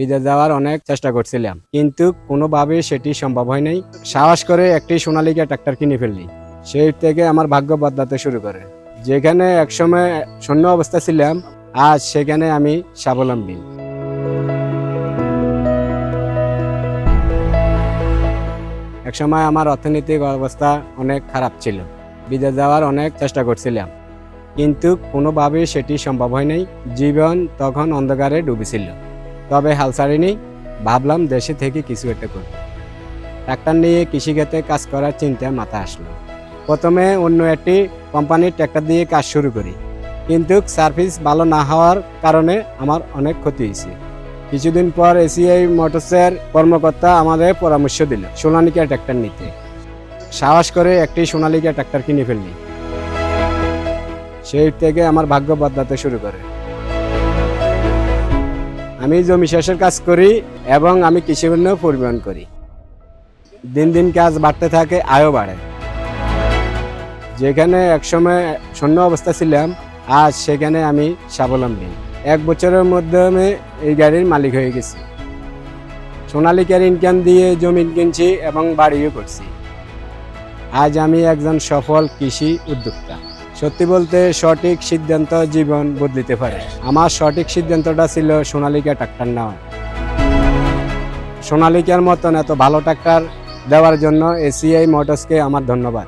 বিদেশ যাওয়ার অনেক চেষ্টা করছিলাম, কিন্তু কোনোভাবে সেটি সম্ভব হয় নাই। সাহস করে একটি সোনালিকা ট্রাক্টর কিনে ফেললি। সেই থেকে আমার ভাগ্য বদলাতে শুরু করে। যেখানে একসময় শূন্য অবস্থা ছিলাম, আজ সেখানে আমি স্বাবলম্বী। একসময় আমার অর্থনৈতিক অবস্থা অনেক খারাপ ছিল। বিদেশ যাওয়ার অনেক চেষ্টা করছিলাম, কিন্তু কোনোভাবেই সেটি সম্ভব হয় নাই। জীবন তখন অন্ধকারে ডুবেছিল। তবে হাল ছাড়িনি, ভাবলাম দেশে থেকে কিছু একটা করব। ট্রাক্টর নিয়ে কৃষিক্ষেত্রে কাজ করার চিন্তা মাথা আসলো। প্রথমে অন্য একটি কোম্পানির ট্র্যাক্টর দিয়ে কাজ শুরু করি। কিন্তু সার্ভিস ভালো না হওয়ার কারণে আমার অনেক ক্ষতি হয়েছে। কিছুদিন পর এসিআই মোটরসের কর্মকর্তা আমাদের পরামর্শ দিল, সোনালিকা ট্র্যাক্টর নিতে। সাহস করে একটি সোনালিকা ট্র্যাক্টর কিনে ফেললি। সেই থেকে আমার ভাগ্য বদলাতে শুরু করে। আমি জমি চাষের কাজ করি এবং আমি কৃষি পণ্য পরিবহন করি। দিন দিন কাজ বাড়তে থাকে, আয়ও বাড়ে। যেখানে একসময় শূন্য অবস্থা ছিলাম, আজ সেখানে আমি স্বাবলম্বী। এক বছরের মধ্যে আমি এই গাড়ির মালিক হয়ে গেছি। সোনালিকার ইনকাম দিয়ে জমি কিনছি এবং বাড়িও করছি। আজ আমি একজন সফল কৃষি উদ্যোক্তা। সত্যি বলতে সঠিক সিদ্ধান্ত জীবন বদলিতে পারে। আমার সঠিক সিদ্ধান্তটা ছিল সোনালিকা ট্রাক্টর নেওয়া। সোনালিকার মতন এত ভালো ট্রাক্টর দেওয়ার জন্য এসিআই মোটরসকে আমার ধন্যবাদ।